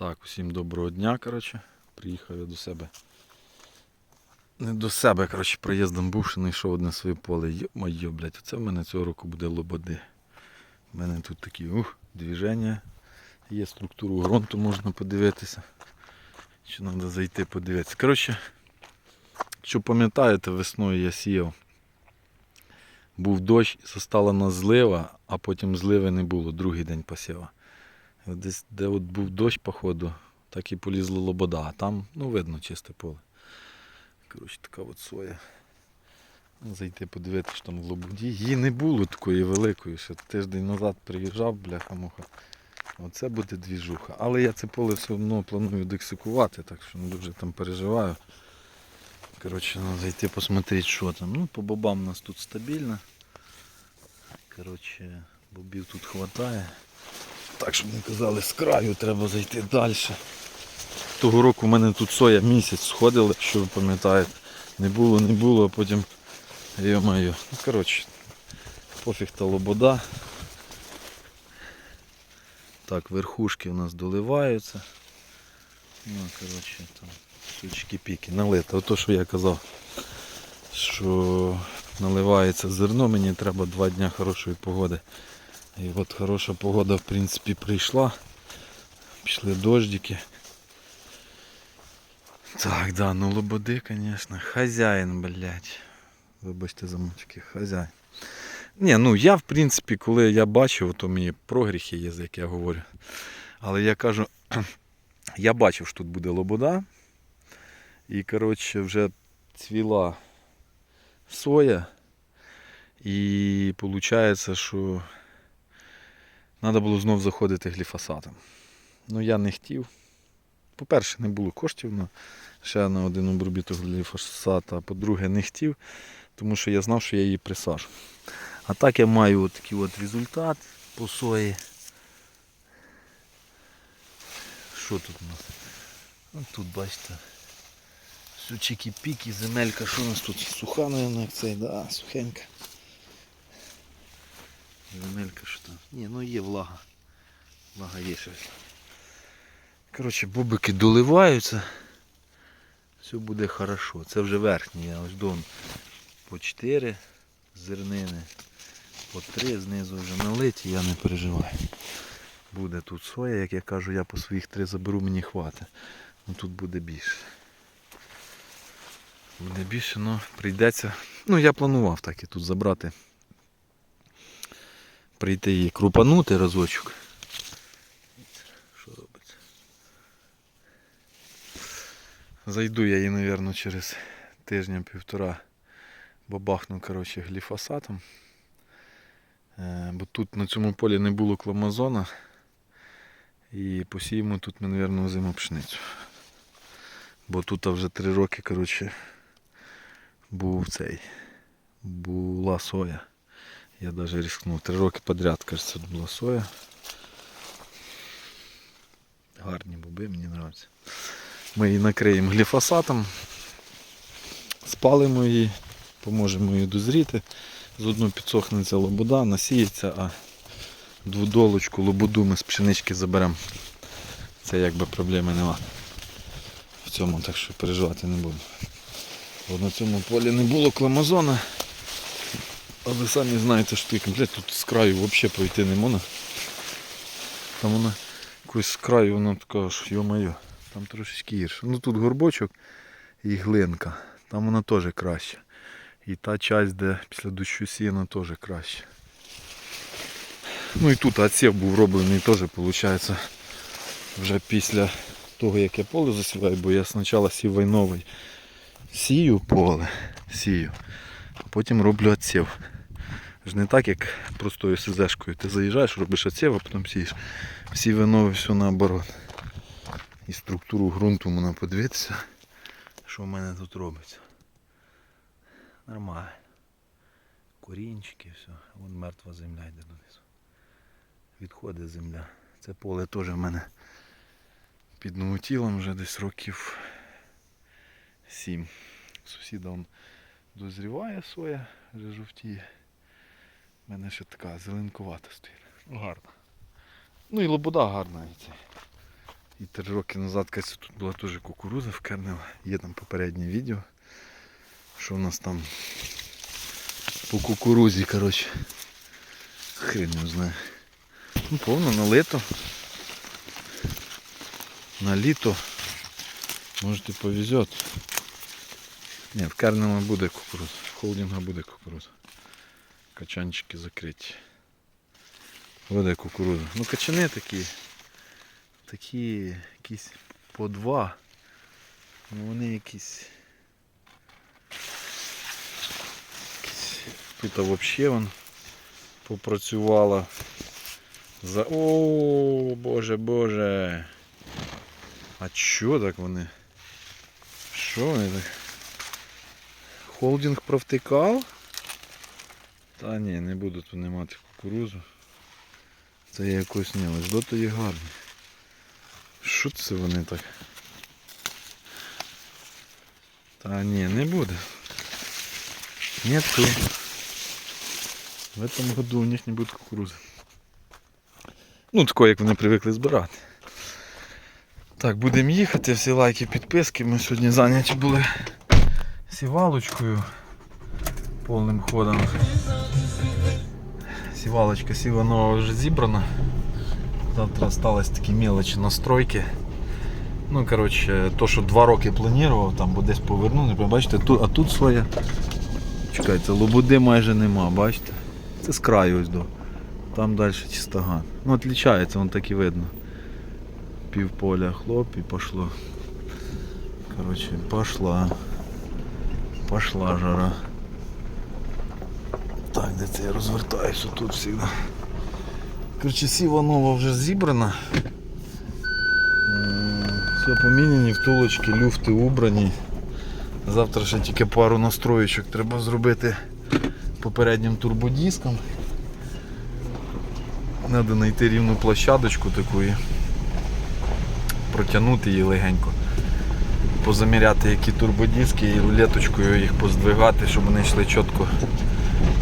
Так, усім доброго дня, коротше. Приїхав я до себе. Не до себе, коротше, проїздом був, що знайшов одне своє поле. Йо-моє, блядь, оце в мене цього року буде лободи. У мене тут такі ух, движення. Є структуру ґрунту, можна подивитися. Чи треба зайти подивитися. Коротше, що пам'ятаєте, весною я сіяв. Був дощ, застала нас злива, а потім зливи не було, другий день посіва. Десь, де от був дощ, походу, так і полізла лобода, а там, ну, видно, чисте поле. Коротше, така от соя. Ну, Зайти подивитися, що там в лободі. Її не було такої великої, ще тиждень назад приїжджав, бляха-муха. Оце буде двіжуха. Але я це поле все одно планую дексикувати, так що не дуже там переживаю. Коротше, треба зайти посмотрети, що там. Ну, по бобам у нас тут стабільно. Коротше, бобів тут хватає. Так, щоб не казали, з краю треба зайти далі. Того року в мене тут соя місяць сходила, якщо ви пам'ятаєте. Не було, не було, а потім йо-моє. Ну, коротше, пофіг та лобода. Так, верхушки у нас доливаються. Ну, коротше, там сучки піки налито. Ото, що я казав, що наливається зерно, мені треба два дні хорошої погоди. І от хороша погода в принципі прийшла. Пішли дождики. Так, да, ну лободи, звісно. Хазяїн, блядь. Вибачте за мочки, хазяїн. Ні, ну я в принципі, коли я бачив, то мені прогріхи є, за як я говорю. Але я кажу, я бачив, що тут буде лобода. І, коротше, вже цвіла соя. І виходить, що треба було знов заходити гліфосатом. Ну я не хотів. По-перше, не було коштів на ще на один обробіток гліфосата, а по-друге, не хотів, тому що я знав, що я її присажу. А так я маю от такий от результат по сої. Що тут у нас? Ну, тут бачите. Сучики піки, земелька, що у нас тут? Суха, наверное, як цей, да, сухенька. Земелька що там? Ні, ну є влага. Влага є щось. Коротше, бобики доливаються. Все буде хорошо. Це вже верхній, а ось дон по 4 зернини, по 3 знизу вже налиті, я не переживаю. Буде тут соя, як я кажу, я по своїх 3 заберу, мені хватить. Ну тут буде більше. Буде більше, але прийдеться. Ну я планував так і тут забрати. Прийти і крупанути разочок. Що робиться? Зайду я її, мабуть, через тижня-півтора бабахну коротше, гліфосатом. Е, Бо тут на цьому полі не було кламазона. І посіємо тут ми, мабуть, озиму пшеницю. Бо тут вже три роки, коротше, був цей. Була соя. Я навіть рискнув. Три роки подряд, кажеться, тут була соя. Гарні боби, мені подобається. Ми її накриємо гліфосатом, спалимо її, поможемо її дозріти. Заодно підсохне ця лобода, насіється, а двудолочку лободу ми з пшенички заберемо. Це якби проблеми нема. В цьому так що переживати не буду. Бо на цьому полі не було кламазона. А ви самі знаєте, що такий комплект тут з краю взагалі пройти не можна. Там вона якось з краю вона така ж, йо-моє, там трошечки гірше. Ну тут горбочок і глинка, там вона теж краще. І та часть, де після дощу сіяна, теж краще. Ну і тут отсів був роблений теж, виходить, вже після того, як я поле засіваю, бо я спочатку сів вайновий. Сію поле, сію, а потім роблю отсів. Ж не так, як простою СЗшкою. Ти заїжджаєш, робиш отсів, а потім сієш. Всі винові все наоборот. І структуру ґрунту можна подивитися, що в мене тут робиться. Нормально. Корінчики, все. Вон мертва земля йде донизу. Відходить земля. Це поле теж в мене під новотілом вже десь років 7. Сусіда он дозріває соя, вже жовтіє. У мене ще така зеленкувата стоїть. Ну, гарна. Ну і лобода гарна. І, це. і Три роки назад Кася тут була теж кукуруза вкернила. Є там попереднє відео. Що в нас там по кукурузі, коротше. Хрен не знаю. Ну, повно налито. На літо. Може повезет. Ні, в Кернема буде кукуруза. В холдинга буде кукуруза. Качанчики закриті. Буде кукуруза. Ну качани такі. Такі якісь по два. Ну вони якісь. якісь тут взагалі вон попрацювала. За... О, боже, боже. А чо так вони? Що вони так? Холдинг провтикав? Та ні, не буду тут не мати кукурузу. Це я якось не, ось до є гарний. Що це вони так? Та ні, не буде. Нету. В этом году у них не буде кукурузи. Ну, такої, як вони привикли збирати. Так, будемо їхати, всі лайки, підписки. Ми сьогодні зайняті були сівалочкою повним ходом. Сівалочка сіла нова вже зібрана. Завтра осталось такі мелочі настройки. Ну, коротше, то, що два роки планував, там бо десь поверну, не бачите, тут, а тут своя. Чекайте, лобуди майже нема, бачите? Це з краю ось до. Там далі чистоган. Ну, відлічається, вон так і видно. Пів поля хлоп і пошло. Коротше, пошла. Пошла жара. Так, де це я розвертаюся тут завжди. Коротше, сіва нова вже зібрана. Все поміняні, втулочки, люфти убрані. Завтра ще тільки пару настроєчок треба зробити попереднім турбодиском. Треба знайти рівну площадочку таку і протягнути її легенько. Позаміряти які турбодиски і рулеточкою їх поздвигати, щоб вони йшли чітко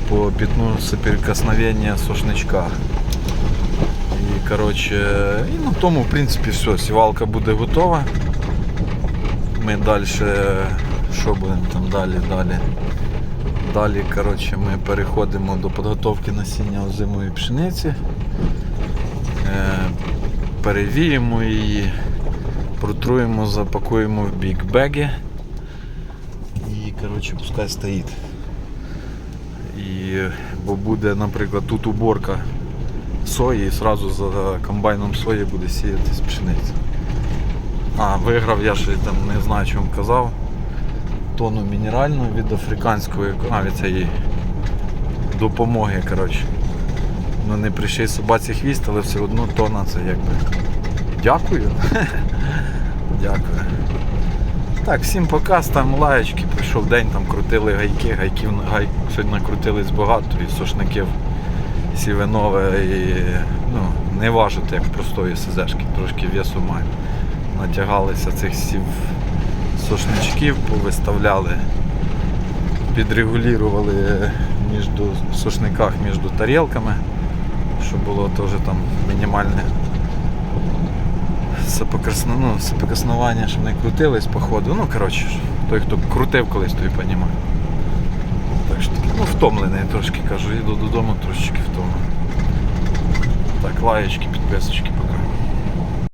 по пятну соприкосновения сошничка. І коротше, і на тому в принципі все, сівалка буде готова. Ми далі, що будемо там далі, далі. Далі коротше, ми переходимо до підготовки насіння озимої пшениці. Е, перевіємо її, протруємо, запакуємо в бікбеги. І коротше, пускай стоїть. І, бо буде, наприклад, тут уборка сої і одразу за комбайном сої буде сіятись пшениця. А, виграв я ще там не знаю, вам казав. Тону мінеральну від африканської а, від цієї допомоги. коротше. Ну не прийшли собаці хвіст, але все одно тона це якби. Дякую. Дякую. Так, всім пока, ставимо лаєчки, прийшов день, там крутили гайки, гайків гай, сьогодні накрутились багато, і сошників сівенове і ну, не важити, як простої СЗшки, трошки весу має. Натягалися цих сів сошничків, повиставляли, підрегулювали між сошниках між тарілками, щоб було теж там мінімальне сопокосно, ну, соприкоснування, щоб не крутились по ходу. Ну, коротше, той, хто крутив колись, той розуміє. Так що ну, втомлений трошки кажу, йду додому трошечки втомлений. Так, лаєчки, підписочки.